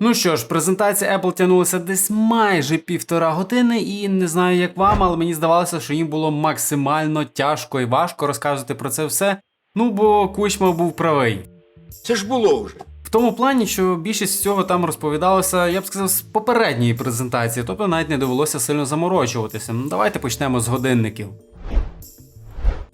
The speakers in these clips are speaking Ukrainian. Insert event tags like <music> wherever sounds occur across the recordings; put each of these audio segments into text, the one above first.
Ну що ж, презентація Apple тягнулася десь майже півтора години, і не знаю як вам, але мені здавалося, що їм було максимально тяжко і важко розказувати про це все. Ну бо Кучма був правий. Це ж було вже. В тому плані, що більшість всього там розповідалося, я б сказав, з попередньої презентації, тобто навіть не довелося сильно заморочуватися. Ну, Давайте почнемо з годинників.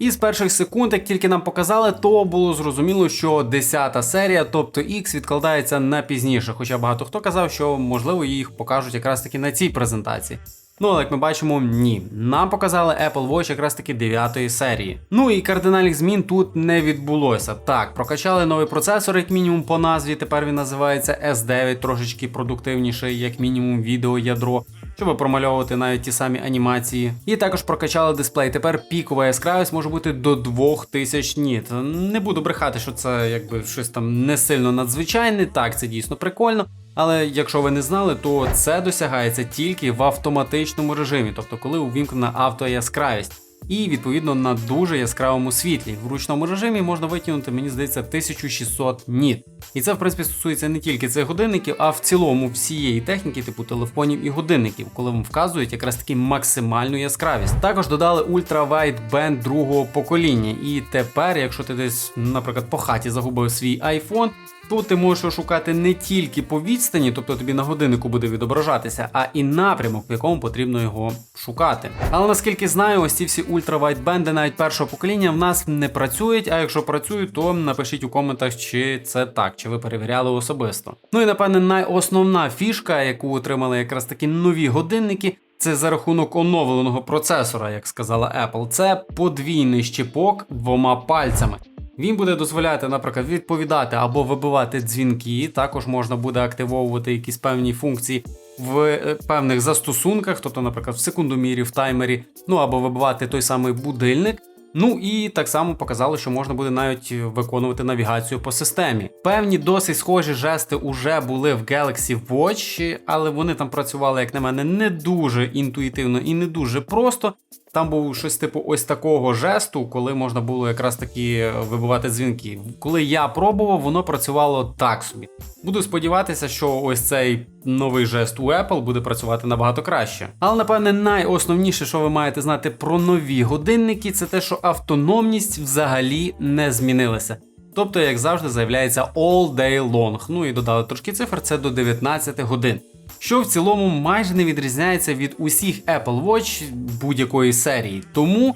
І з перших секунд, як тільки нам показали, то було зрозуміло, що 10-та серія, тобто X, відкладається на пізніше. Хоча багато хто казав, що можливо їх покажуть якраз таки на цій презентації. Ну, але як ми бачимо, ні. Нам показали Apple Watch якраз таки 9 серії. Ну і кардинальних змін тут не відбулося. Так, прокачали новий процесор, як мінімум по назві. Тепер він називається S9, трошечки продуктивніший, як мінімум, відеоядро. Щоб промальовувати навіть ті самі анімації. І також прокачали дисплей. Тепер пікова яскравість може бути до 2000 ніт. Не буду брехати, що це якби щось там не сильно надзвичайне. Так, це дійсно прикольно. Але якщо ви не знали, то це досягається тільки в автоматичному режимі, тобто коли увімкнена автояскравість. І відповідно на дуже яскравому світлі. В ручному режимі можна витягнути, мені здається, 1600 ніт. І це, в принципі, стосується не тільки цих годинників, а в цілому всієї техніки, типу телефонів і годинників, коли вам вказують якраз таки максимальну яскравість. Також додали Wide другого покоління. І тепер, якщо ти десь, наприклад, по хаті загубив свій iPhone, Тут ти можеш шукати не тільки по відстані, тобто тобі на годиннику буде відображатися, а і напрямок, в якому потрібно його шукати. Але наскільки знаю, ось ці всі ультравайтбенди навіть першого покоління в нас не працюють. А якщо працюють, то напишіть у коментах, чи це так, чи ви перевіряли особисто. Ну і напевне найосновна фішка, яку отримали якраз такі нові годинники. Це за рахунок оновленого процесора, як сказала Apple. Це подвійний щепок двома пальцями. Він буде дозволяти, наприклад, відповідати або вибивати дзвінки. Також можна буде активовувати якісь певні функції в е, певних застосунках, тобто, наприклад, в секундомірі, в таймері, ну або вибивати той самий будильник. Ну і так само показали, що можна буде навіть виконувати навігацію по системі. Певні досить схожі жести уже були в Galaxy Watch, але вони там працювали, як на мене, не дуже інтуїтивно і не дуже просто. Там був щось типу ось такого жесту, коли можна було якраз таки вибивати дзвінки. Коли я пробував, воно працювало так собі. Буду сподіватися, що ось цей новий жест у Apple буде працювати набагато краще. Але напевне найосновніше, що ви маєте знати про нові годинники, це те, що автономність взагалі не змінилася. Тобто, як завжди, заявляється all day long. Ну і додали трошки цифр, це до 19 годин що в цілому майже не відрізняється від усіх Apple Watch будь-якої серії. Тому,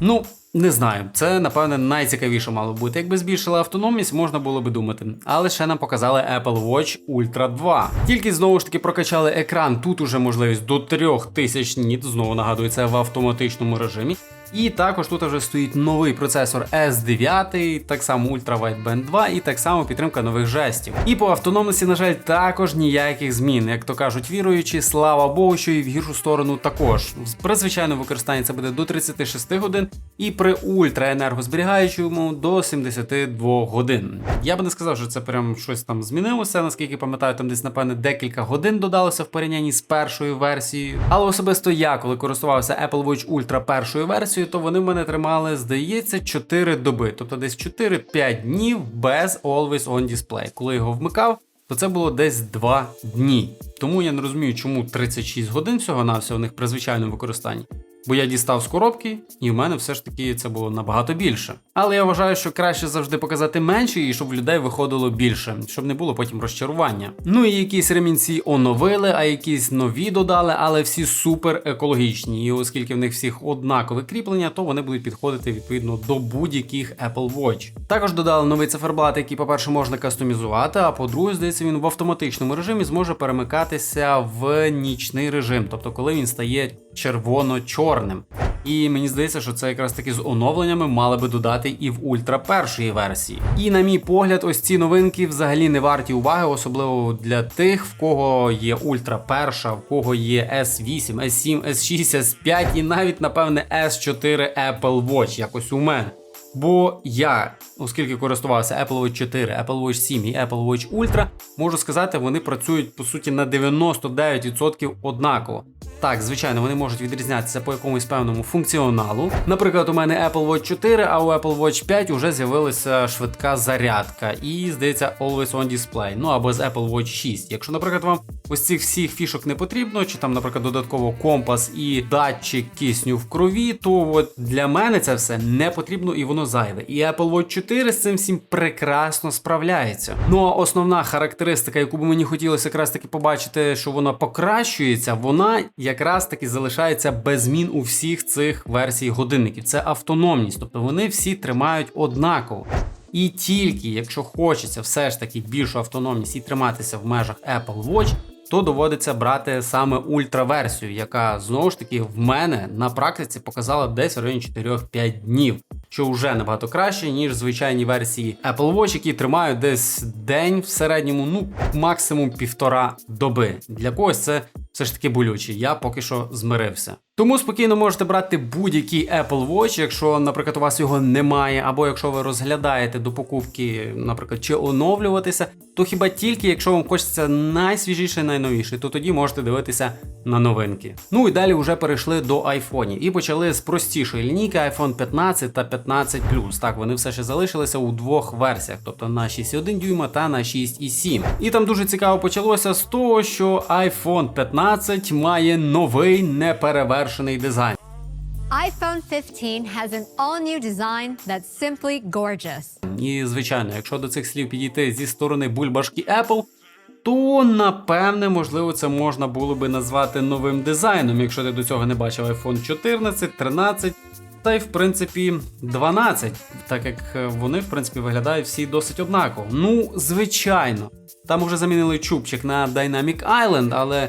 ну. Не знаю, це напевне найцікавіше мало бути. Якби збільшили автономність, можна було би думати. Але ще нам показали Apple Watch Ultra 2. Тільки знову ж таки прокачали екран. Тут уже можливість до 3000 ніт, знову нагадую, це в автоматичному режимі. І також тут вже стоїть новий процесор S9, так само Ultra Wideband 2 і так само підтримка нових жестів. І по автономності, на жаль, також ніяких змін. Як то кажуть, віруючи, слава Богу, що і в гіршу сторону також. При звичайному використанні це буде до 36 годин, і при ультраенергозберігаючому до 72 годин. Я би не сказав, що це прям щось там змінилося, наскільки пам'ятаю, там десь, напевне, декілька годин додалося в порівнянні з першою версією. Але особисто я, коли користувався Apple Watch Ultra першою версією, то вони в мене тримали, здається, 4 доби, тобто десь 4-5 днів без Always On Display. Коли його вмикав, то це було десь 2 дні. Тому я не розумію, чому 36 годин всього на всього в них при звичайному використанні. Бо я дістав з коробки, і в мене все ж таки це було набагато більше. Але я вважаю, що краще завжди показати менше і щоб в людей виходило більше, щоб не було потім розчарування. Ну і якісь ремінці оновили, а якісь нові додали, але всі супер екологічні. І оскільки в них всіх однакове кріплення, то вони будуть підходити відповідно до будь-яких Apple Watch. Також додали новий циферблат, який, по-перше, можна кастомізувати, а по-друге, здається, він в автоматичному режимі зможе перемикатися в нічний режим, тобто коли він стає червоно-чорним. І мені здається, що це якраз таки з оновленнями мали би додати і в ультра першої версії. І на мій погляд, ось ці новинки взагалі не варті уваги, особливо для тих, в кого є ультра перша, в кого є S8, S7, S6, S5 і навіть, напевне, S4 Apple Watch, якось у мене. Бо я, оскільки користувався Apple Watch 4, Apple Watch 7 і Apple Watch Ultra, можу сказати, вони працюють по суті на 99% однаково. Так, звичайно, вони можуть відрізнятися по якомусь певному функціоналу. Наприклад, у мене Apple Watch 4, а у Apple Watch 5 вже з'явилася швидка зарядка і, здається, Always On Display, ну або з Apple Watch 6. Якщо, наприклад, вам ось цих всіх фішок не потрібно, чи там, наприклад, додатково компас і датчик кисню в крові, то от для мене це все не потрібно і воно зайве. І Apple Watch 4 з цим всім прекрасно справляється. Ну а основна характеристика, яку би мені хотілося якраз таки побачити, що вона покращується, вона якраз таки залишається без змін у всіх цих версій годинників. Це автономність, тобто вони всі тримають однаково. І тільки якщо хочеться все ж таки більшу автономність і триматися в межах Apple Watch, то доводиться брати саме ультраверсію, яка знову ж таки в мене на практиці показала десь в районі 4-5 днів, що вже набагато краще, ніж звичайні версії Apple Watch, які тримають десь день в середньому, ну максимум півтора доби. Для когось це все ж таки болюче. Я поки що змирився. Тому спокійно можете брати будь-який Apple Watch, якщо, наприклад, у вас його немає, або якщо ви розглядаєте до покупки, наприклад, чи оновлюватися, то хіба тільки якщо вам хочеться найсвіжіше, найновіше, то тоді можете дивитися на новинки. Ну і далі вже перейшли до айфонів і почали з простішої лінійки iPhone 15 та 15 Так, вони все ще залишилися у двох версіях, тобто на 6,1 дюйма та на 6,7. І там дуже цікаво почалося з того, що iPhone 15 має новий неперевершений дизайн. iPhone 15 has an all-new design that's simply gorgeous. І звичайно, якщо до цих слів підійти зі сторони бульбашки Apple, то напевне, можливо, це можна було би назвати новим дизайном, якщо ти до цього не бачив iPhone 14, 13 та й в принципі 12, так як е, вони в принципі виглядають всі досить однаково. Ну, звичайно, там вже замінили чубчик на Dynamic Island, але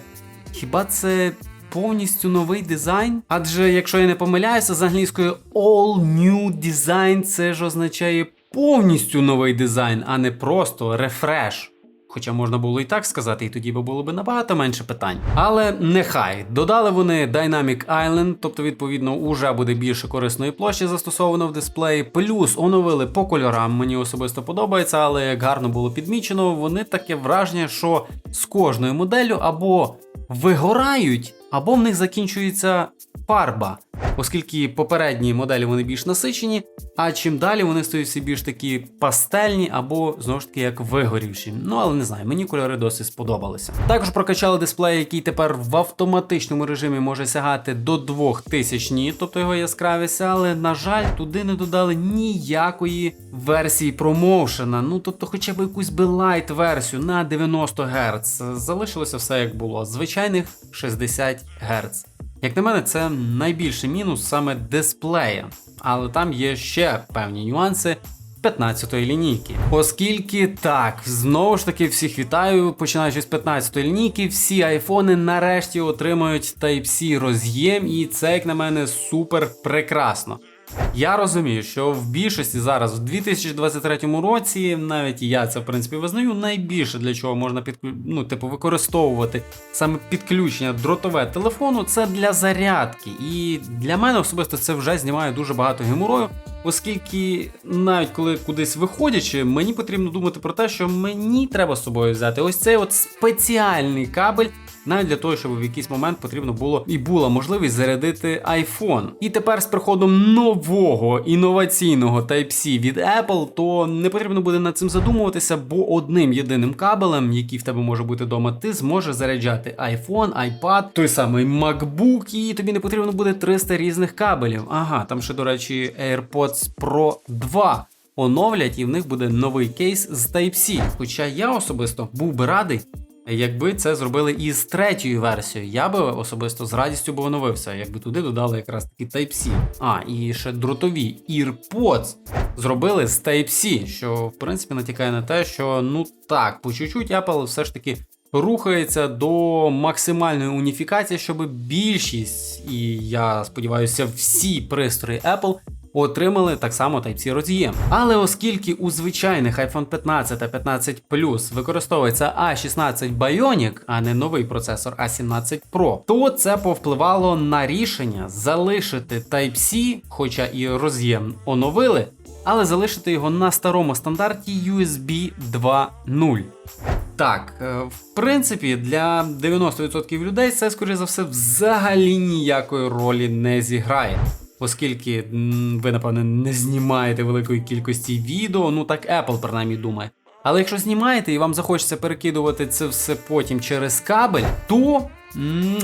хіба це повністю новий дизайн? Адже якщо я не помиляюся, з англійською All New Design це ж означає повністю новий дизайн, а не просто рефреш. Хоча можна було і так сказати, і тоді би було б набагато менше питань. Але нехай додали вони Dynamic Island, тобто, відповідно, уже буде більше корисної площі застосовано в дисплеї. Плюс оновили по кольорам. Мені особисто подобається, але як гарно було підмічено, вони таке враження, що з кожною моделлю або вигорають, або в них закінчується фарба. Оскільки попередні моделі вони більш насичені, а чим далі вони стають всі більш такі пастельні або знову ж таки як вигорівші. Ну але не знаю, мені кольори досить сподобалися. Також прокачали дисплей, який тепер в автоматичному режимі може сягати до 2000 ніт, тобто його яскравість, але на жаль, туди не додали ніякої версії промоушена. Ну тобто, хоча б якусь би лайт версію на 90 Гц. Залишилося все як було. Звичайних 60 Гц. Як на мене, це найбільший мінус саме дисплея, але там є ще певні нюанси 15-ї лінійки. Оскільки так, знову ж таки всіх вітаю, починаючи з 15-ї лінійки, всі айфони нарешті отримають Type-C роз'єм, і це, як на мене, супер прекрасно. Я розумію, що в більшості зараз, в 2023 році, навіть я це в принципі визнаю, найбільше для чого можна підклю... ну, типу, використовувати саме підключення дротове телефону, це для зарядки. І для мене особисто це вже знімає дуже багато геморою, оскільки навіть коли кудись виходячи, мені потрібно думати про те, що мені треба з собою взяти ось цей от спеціальний кабель навіть для того, щоб в якийсь момент потрібно було і була можливість зарядити iPhone. І тепер з приходом нового інноваційного Type-C від Apple, то не потрібно буде над цим задумуватися, бо одним єдиним кабелем, який в тебе може бути вдома, ти зможеш заряджати iPhone, iPad, той самий MacBook, і тобі не потрібно буде 300 різних кабелів. Ага, там ще, до речі, AirPods Pro 2. Оновлять і в них буде новий кейс з Type-C. Хоча я особисто був би радий, Якби це зробили із третьою версією, я би особисто з радістю б оновився, якби туди додали якраз таки Type-C. А, і ще дротові EarPods зробили з Type-C, що в принципі натякає на те, що ну так, по чуть-чуть Apple все ж таки рухається до максимальної уніфікації, щоб більшість, і я сподіваюся, всі пристрої Apple отримали так само Type-C роз'єм. Але оскільки у звичайних iPhone 15 та 15 Plus використовується A16 Bionic, а не новий процесор A17 Pro, то це повпливало на рішення залишити Type-C, хоча і роз'єм оновили. але залишити його на старому стандарті USB 2.0. Так, е, в принципі, для 90% людей це, скоріше за все, взагалі ніякої ролі не зіграє. Оскільки ви, напевне, не знімаєте великої кількості відео, ну так Apple принаймні думає. Але якщо знімаєте і вам захочеться перекидувати це все потім через кабель, то м,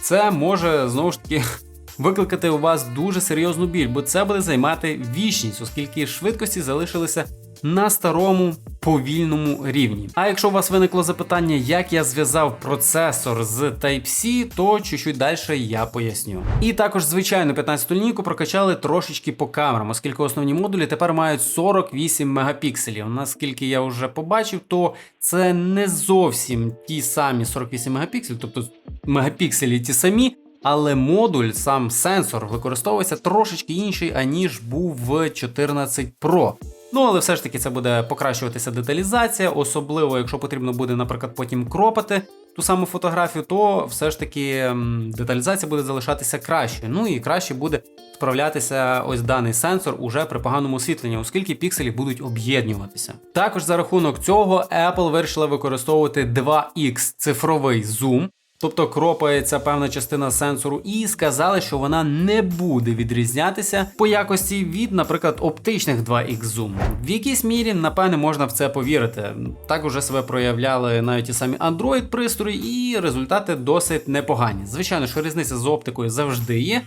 це може знову ж таки <laughs> викликати у вас дуже серйозну біль, бо це буде займати вічність, оскільки швидкості залишилися на старому повільному рівні. А якщо у вас виникло запитання, як я зв'язав процесор з Type-C, то чуть-чуть далі я поясню. І також звичайно 15 лінійку прокачали трошечки по камерам, оскільки основні модулі тепер мають 48 мегапікселів. Наскільки я вже побачив, то це не зовсім ті самі 48 мегапікселів, тобто мегапікселі ті самі. Але модуль, сам сенсор, використовується трошечки інший, аніж був в 14 Pro. Ну, але все ж таки це буде покращуватися деталізація, особливо якщо потрібно буде, наприклад, потім кропати ту саму фотографію, то все ж таки деталізація буде залишатися кращою. Ну і краще буде справлятися ось даний сенсор уже при поганому освітленні, оскільки пікселі будуть об'єднуватися. Також за рахунок цього Apple вирішила використовувати 2x цифровий зум. Тобто кропається певна частина сенсору, і сказали, що вона не буде відрізнятися по якості від, наприклад, оптичних 2X Zoom. В якійсь мірі, напевне, можна в це повірити. Так уже себе проявляли навіть і самі Android пристрої, і результати досить непогані. Звичайно, що різниця з оптикою завжди є.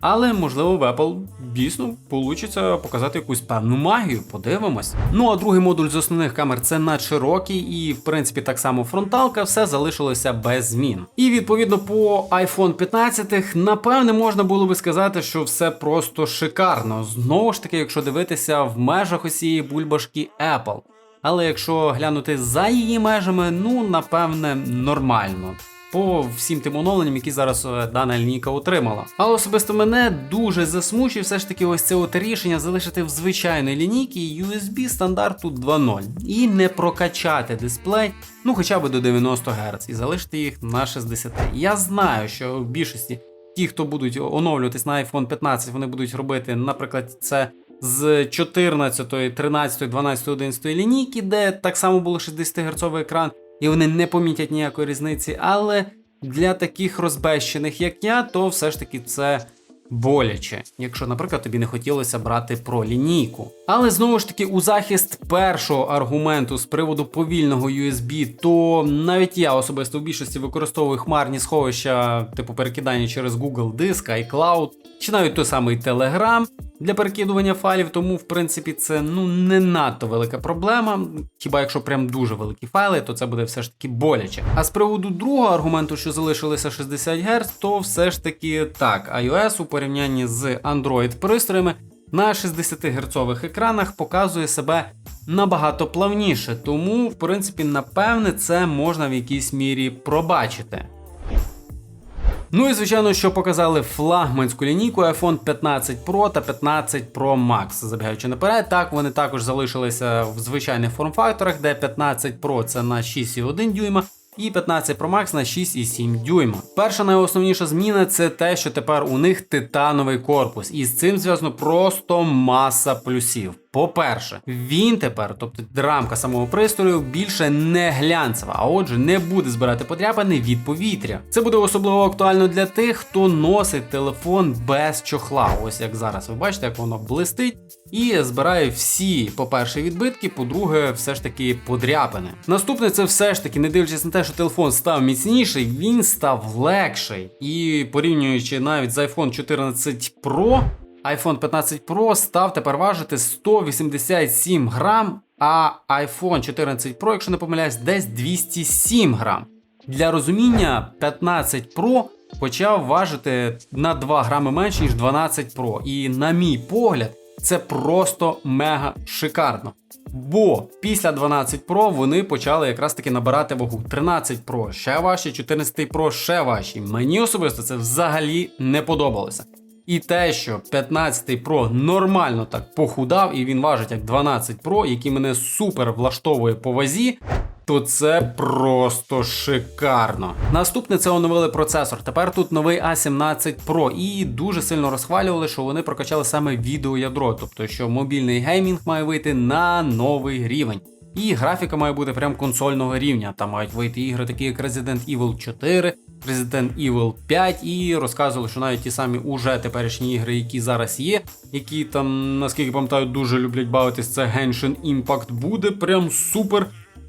Але можливо в Apple дійсно вийде показати якусь певну магію. Подивимось. Ну а другий модуль з основних камер це надширокий, і в принципі так само фронталка, все залишилося без змін. І відповідно по iPhone 15 напевне можна було би сказати, що все просто шикарно. Знову ж таки, якщо дивитися в межах усієї бульбашки Apple. Але якщо глянути за її межами, ну напевне нормально по всім тим оновленням, які зараз е, дана лінійка отримала. Але особисто мене дуже засмучив все ж таки ось це от рішення залишити в звичайної лінійки USB стандарту 2.0 і не прокачати дисплей, ну хоча б до 90 Гц, і залишити їх на 60. Я знаю, що в більшості ті, хто будуть оновлюватись на iPhone 15, вони будуть робити, наприклад, це. З 14, 13, 12, 11 лінійки, де так само було 60 Гц екран, і вони не помітять ніякої різниці. Але для таких розбещених, як я, то все ж таки це боляче, якщо, наприклад, тобі не хотілося брати про лінійку. Але знову ж таки, у захист першого аргументу з приводу повільного USB, то навіть я особисто в більшості використовую хмарні сховища, типу перекидання через Google Диск, iCloud, чи навіть той самий Telegram для перекидування файлів, тому в принципі це ну не надто велика проблема. Хіба якщо прям дуже великі файли, то це буде все ж таки боляче. А з приводу другого аргументу, що залишилися 60 Гц, то все ж таки так, iOS у порівнянні з Android пристроями на 60 Гц екранах показує себе набагато плавніше, тому в принципі, напевне, це можна в якійсь мірі пробачити. Ну і звичайно, що показали флагманську лінійку iPhone 15 Pro та 15 Pro Max. Забігаючи наперед, так вони також залишилися в звичайних форм-факторах, де 15 Pro це на 6,1 дюйма. І 15 Pro Max на 6,7 дюйма. Перша найосновніша зміна це те, що тепер у них титановий корпус, і з цим зв'язано просто маса плюсів. По-перше, він тепер, тобто рамка самого пристрою, більше не глянцева, а отже, не буде збирати подряпини від повітря. Це буде особливо актуально для тих, хто носить телефон без чохла. Ось як зараз ви бачите, як воно блистить і збирає всі, по-перше, відбитки, по-друге, все ж таки подряпини. Наступне це все ж таки, не дивлячись на те, що телефон став міцніший, він став легший. І порівнюючи навіть з iPhone 14 Pro iPhone 15 Pro став тепер важити 187 грам, а iPhone 14 Pro, якщо не помиляюсь, десь 207 грам. Для розуміння, 15 Pro почав важити на 2 грами менше, ніж 12 Pro. І, на мій погляд, це просто мега шикарно. Бо після 12 Pro вони почали якраз таки набирати вагу. 13 Pro ще важче, 14 Pro ще важчі. Мені особисто це взагалі не подобалося. І те, що 15 Pro нормально так похудав, і він важить як 12 Pro, який мене супер влаштовує по вазі, то це просто шикарно. Наступне це оновили процесор. Тепер тут новий A17 Pro і дуже сильно розхвалювали, що вони прокачали саме відеоядро, тобто що мобільний геймінг має вийти на новий рівень. І графіка має бути прям консольного рівня. Там мають вийти ігри, такі як Resident Evil 4, Resident Evil 5, і розказували, що навіть ті самі уже теперішні ігри, які зараз є, які там, наскільки пам'ятаю, дуже люблять бавитись, це Genshin Impact, буде прям супер.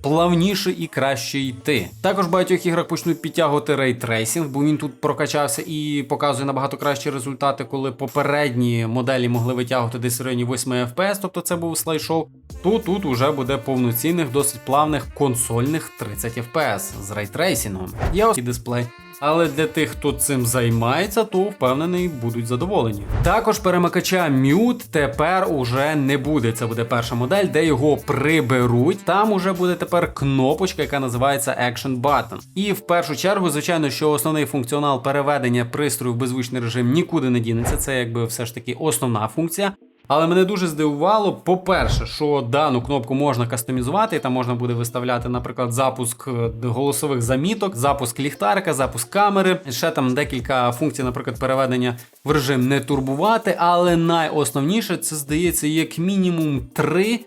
Плавніше і краще йти. Також в багатьох іграх почнуть підтягувати рейтрейсінг, бо він тут прокачався і показує набагато кращі результати, коли попередні моделі могли витягувати десь в районі 8 FPS, тобто це був слайд-шоу. То тут уже буде повноцінних, досить плавних консольних 30 FPS з рейтрейсінгом. Є ось і дисплей. Але для тих, хто цим займається, то впевнений будуть задоволені. Також перемикача Mute тепер уже не буде. Це буде перша модель, де його приберуть. Там уже буде тепер кнопочка, яка називається Action Button. І в першу чергу, звичайно, що основний функціонал переведення пристрою в беззвучний режим нікуди не дінеться. Це якби все ж таки основна функція. Але мене дуже здивувало, по-перше, що дану кнопку можна кастомізувати, і там можна буде виставляти, наприклад, запуск е, голосових заміток, запуск ліхтарика, запуск камери. Ще там декілька функцій, наприклад, переведення в режим не турбувати. Але найосновніше це здається, як мінімум три.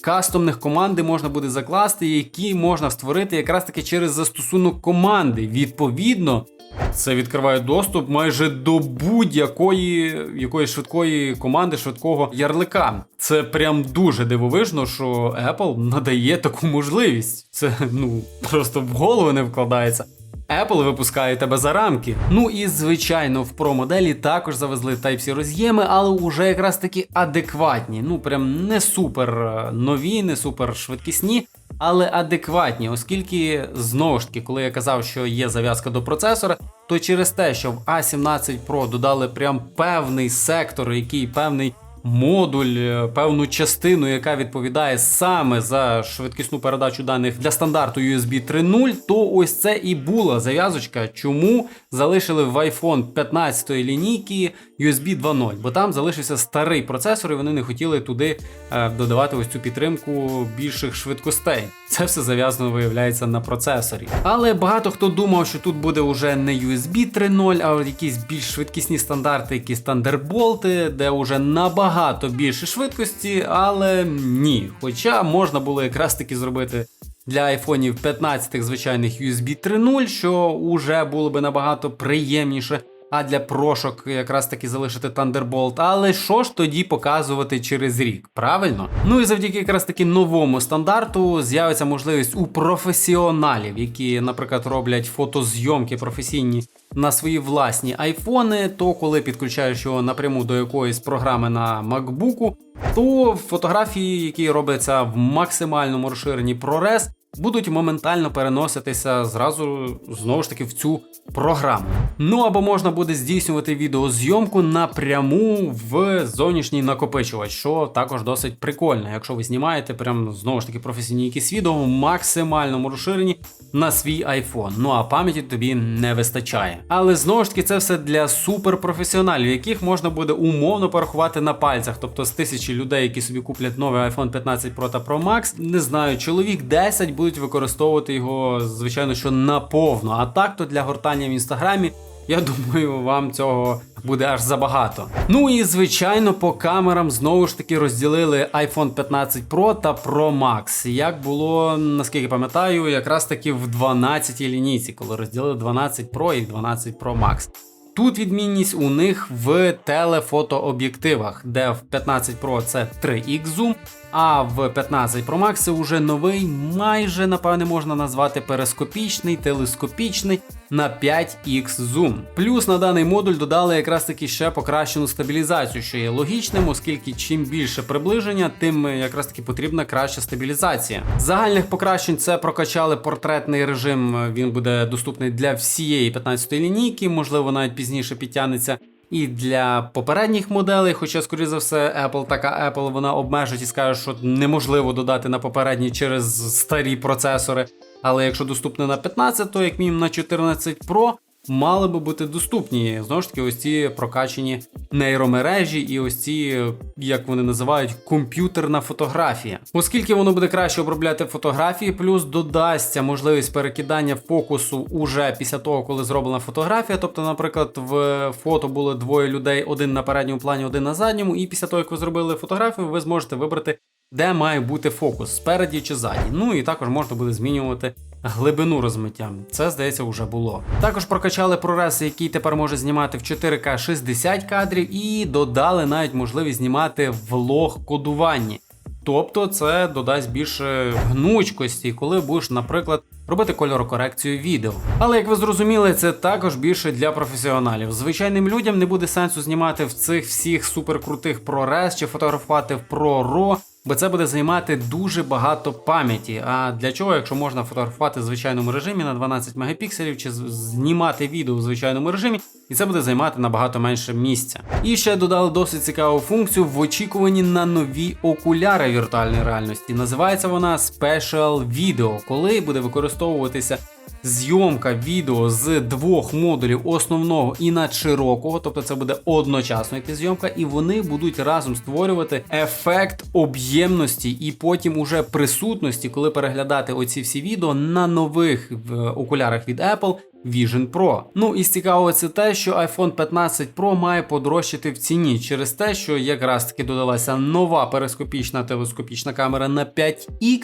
Кастомних команди можна буде закласти, які можна створити якраз таки через застосунок команди. Відповідно, це відкриває доступ майже до будь-якої якоїсь швидкої команди, швидкого ярлика. Це прям дуже дивовижно, що Apple надає таку можливість. Це ну просто в голову не вкладається. Apple випускає тебе за рамки. Ну і звичайно, в Pro моделі також завезли Type-C роз'єми, але уже якраз таки адекватні. Ну прям не супер е, нові, не супер швидкісні, але адекватні, оскільки знову ж таки, коли я казав, що є зав'язка до процесора, то через те, що в A17 Pro додали прям певний сектор, який певний модуль, е, певну частину, яка відповідає саме за швидкісну передачу даних для стандарту USB 3.0, то ось це і була зав'язочка, чому залишили в iPhone 15 лінійки USB 2.0, бо там залишився старий процесор, і вони не хотіли туди е, додавати ось цю підтримку більших швидкостей. Це все зав'язано виявляється на процесорі. Але багато хто думав, що тут буде вже не USB 3.0, а якісь більш швидкісні стандарти, якісь Thunderbolt, де вже набагато більше швидкості, але ні. Хоча можна було якраз таки зробити. Для айфонів 15 звичайних USB 3.0, що вже було би набагато приємніше. А для прошок якраз таки залишити Thunderbolt. Але що ж тоді показувати через рік? Правильно? Ну і завдяки якраз таки новому стандарту з'явиться можливість у професіоналів, які, наприклад, роблять фотозйомки професійні на свої власні айфони. То коли підключаєш його напряму до якоїсь програми на MacBook, то фотографії, які робляться в максимальному розширенні ProRes, будуть моментально переноситися зразу знову ж таки в цю програму. Ну або можна буде здійснювати відеозйомку напряму в зовнішній накопичувач, що також досить прикольно, якщо ви знімаєте прям знову ж таки професійні якісь відео в максимальному розширенні на свій iPhone. Ну а пам'яті тобі не вистачає. Але знову ж таки це все для суперпрофесіоналів, яких можна буде умовно порахувати на пальцях. Тобто з тисячі людей, які собі куплять новий iPhone 15 Pro та Pro Max, не знаю, чоловік 10 будуть використовувати його, звичайно, що наповно. А так то для гортання в інстаграмі. Я думаю, вам цього буде аж забагато. Ну і звичайно, по камерам знову ж таки розділили iPhone 15 Pro та Pro Max. Як було, наскільки пам'ятаю, якраз таки в 12-й лінійці, коли розділили 12 Pro і 12 Pro Max. Тут відмінність у них в телефотооб'єктивах, де в 15 Pro це 3x зум, а в 15 Pro Max вже новий, майже напевне можна назвати перископічний, телескопічний на 5x зум. Плюс на даний модуль додали якраз таки ще покращену стабілізацію, що є логічним, оскільки чим більше приближення, тим якраз таки потрібна краща стабілізація. Загальних покращень це прокачали портретний режим. Він буде доступний для всієї 15 лінійки, можливо, навіть пізніше підтягнеться. І для попередніх моделей, хоча, скоріше за все, Apple така Apple вона обмежить і скаже, що неможливо додати на попередні через старі процесори. Але якщо доступне на 15, то як мінімум на 14 Pro мали би бути доступні. Знову ж таки, ось ці прокачені нейромережі і ось ці, як вони називають, комп'ютерна фотографія. Оскільки воно буде краще обробляти фотографії, плюс додасться можливість перекидання фокусу уже після того, коли зроблена фотографія. Тобто, наприклад, в фото було двоє людей, один на передньому плані, один на задньому, і після того, як ви зробили фотографію, ви зможете вибрати. Де має бути фокус спереді чи ззаді. Ну і також можна буде змінювати глибину розмиття. Це здається вже було. Також прокачали ProRes, який тепер може знімати в 4К 60 кадрів, і додали навіть можливість знімати влог кодуванні. Тобто це додасть більше гнучкості, коли будеш, наприклад, робити кольорокорекцію відео. Але як ви зрозуміли, це також більше для професіоналів. Звичайним людям не буде сенсу знімати в цих всіх суперкрутих ProRes чи фотографувати в ProRAW, бо це буде займати дуже багато пам'яті. А для чого, якщо можна фотографувати в звичайному режимі на 12 мегапікселів, чи знімати відео в звичайному режимі, і це буде займати набагато менше місця. І ще додали досить цікаву функцію в очікуванні на нові окуляри віртуальної реальності. Називається вона Special Video, коли буде використовуватися зйомка відео з двох модулів основного і надширокого, тобто це буде одночасно йти зйомка, і вони будуть разом створювати ефект об'ємності і потім уже присутності, коли переглядати оці всі відео на нових в, окулярах від Apple. Vision Pro. Ну і з цікавого це те, що iPhone 15 Pro має подорожчати в ціні через те, що якраз таки додалася нова перископічна телескопічна камера на 5X,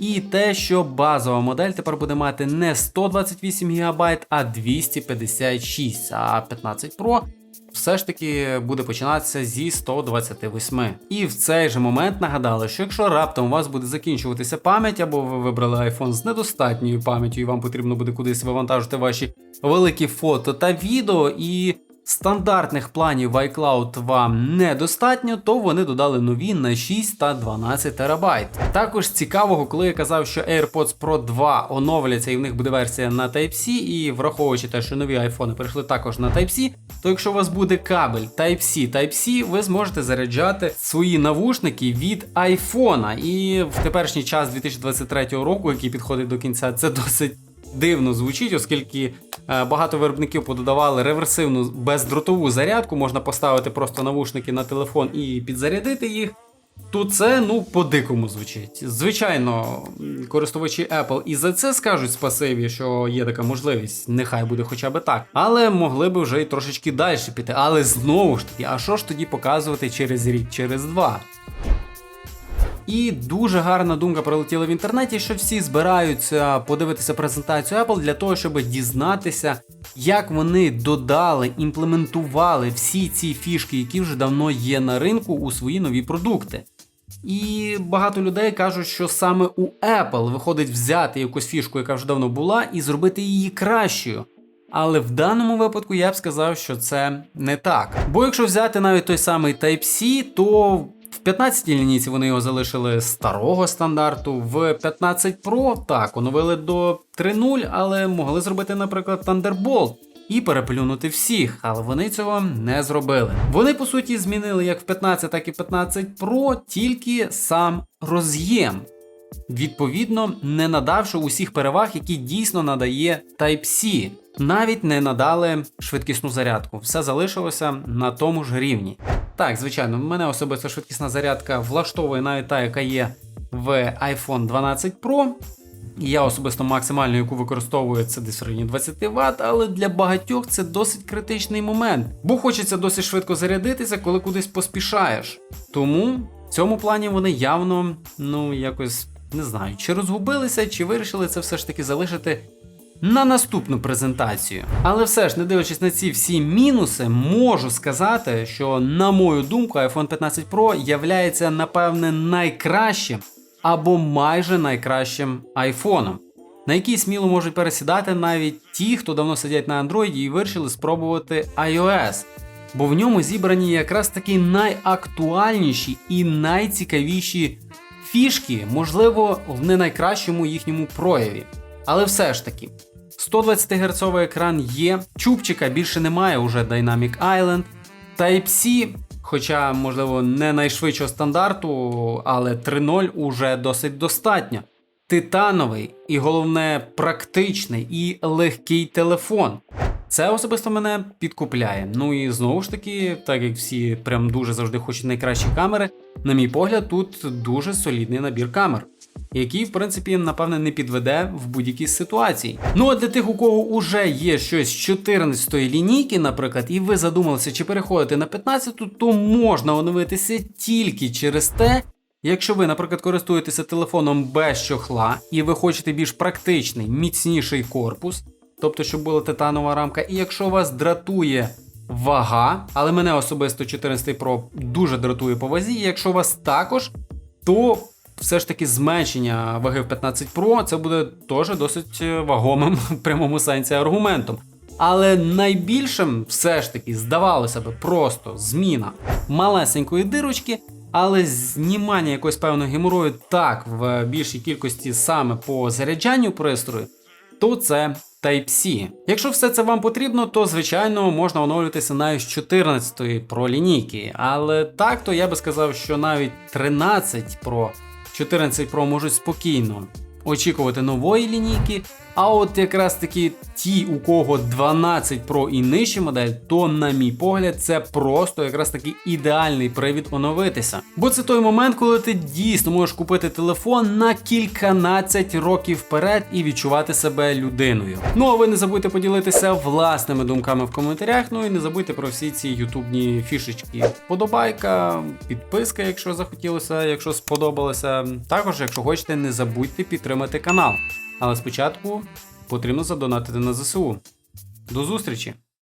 і те, що базова модель тепер буде мати не 128 ГБ, а 256, а 15 Pro все ж таки буде починатися зі 128. І в цей же момент нагадали, що якщо раптом у вас буде закінчуватися пам'ять, або ви вибрали iPhone з недостатньою пам'яттю, і вам потрібно буде кудись вивантажити ваші великі фото та відео, і стандартних планів iCloud вам недостатньо, то вони додали нові на 6 та 12 терабайт. Також цікавого, коли я казав, що AirPods Pro 2 оновляться і в них буде версія на Type-C, і враховуючи те, що нові iPhone перейшли також на Type-C, то якщо у вас буде кабель Type-C, Type-C, ви зможете заряджати свої навушники від iPhone. І в теперішній час 2023 року, який підходить до кінця, це досить дивно звучить, оскільки багато виробників пододавали реверсивну бездротову зарядку, можна поставити просто навушники на телефон і підзарядити їх. То це ну по-дикому звучить. Звичайно, користувачі Apple і за це скажуть спасибі, що є така можливість, нехай буде хоча б так. Але могли б вже й трошечки далі піти. Але знову ж таки, а що ж тоді показувати через рік, через два? І дуже гарна думка пролетіла в інтернеті, що всі збираються подивитися презентацію Apple для того, щоб дізнатися, як вони додали, імплементували всі ці фішки, які вже давно є на ринку у свої нові продукти. І багато людей кажуть, що саме у Apple виходить взяти якусь фішку, яка вже давно була, і зробити її кращою. Але в даному випадку я б сказав, що це не так. Бо якщо взяти навіть той самий Type-C, то в 15 лінійці вони його залишили старого стандарту. В 15 Pro так оновили до 3.0, але могли зробити, наприклад, Thunderbolt. І переплюнути всіх, але вони цього не зробили. Вони по суті змінили як в 15, так і 15 Pro, тільки сам роз'єм. Відповідно, не надавши усіх переваг, які дійсно надає Type-C. Навіть не надали швидкісну зарядку. Все залишилося на тому ж рівні. Так, звичайно, мене особисто швидкісна зарядка влаштовує навіть та, яка є в iPhone 12 Pro. Я особисто максимально, яку використовую, це десь в районі 20 Вт, але для багатьох це досить критичний момент, бо хочеться досить швидко зарядитися, коли кудись поспішаєш. Тому в цьому плані вони явно, ну якось не знаю, чи розгубилися, чи вирішили це все ж таки залишити на наступну презентацію. Але все ж, не дивлячись на ці всі мінуси, можу сказати, що, на мою думку, iPhone 15 Pro являється, напевне, найкращим або майже найкращим айфоном, на який сміло можуть пересідати навіть ті, хто давно сидять на Android і вирішили спробувати iOS. Бо в ньому зібрані якраз такі найактуальніші і найцікавіші фішки, можливо, в не найкращому їхньому прояві. Але все ж таки, 120 Гц екран є, чубчика більше немає, уже Dynamic Island. Type-C, хоча, можливо, не найшвидшого стандарту, але 3.0 уже досить достатньо. Титановий і головне практичний і легкий телефон. Це особисто мене підкупляє. Ну і знову ж таки, так як всі прям дуже завжди хочуть найкращі камери, на мій погляд, тут дуже солідний набір камер. Який, в принципі, напевне, не підведе в будь-якій ситуації. Ну а для тих, у кого уже є щось з 14 лінійки, наприклад, і ви задумалися, чи переходити на 15-ту, то можна оновитися тільки через те, Якщо ви, наприклад, користуєтеся телефоном без чохла і ви хочете більш практичний, міцніший корпус, тобто, щоб була титанова рамка, і якщо вас дратує вага, але мене особисто 14 Pro дуже дратує по вазі, і якщо вас також, то все ж таки зменшення ваги в 15 Pro це буде теж досить е, вагомим <laughs> в прямому сенсі аргументом. Але найбільшим все ж таки здавалося би просто зміна малесенької дирочки, але знімання якогось певного геморою так в більшій кількості саме по заряджанню пристрою, то це Type-C. Якщо все це вам потрібно, то звичайно можна оновлюватися навіть з 14 Pro лінійки. Але так, то я би сказав, що навіть 13 Pro, 14 Pro можуть спокійно очікувати нової лінійки. А от якраз таки ті, у кого 12 Pro і нижча модель, то, на мій погляд, це просто якраз таки ідеальний привід оновитися. Бо це той момент, коли ти дійсно можеш купити телефон на кільканадцять років вперед і відчувати себе людиною. Ну а ви не забудьте поділитися власними думками в коментарях. Ну і не забудьте про всі ці ютубні фішечки. Подобайка, підписка, якщо захотілося, якщо сподобалося. Також, якщо хочете, не забудьте підтримати канал. Але спочатку потрібно задонатити на ЗСУ. До зустрічі!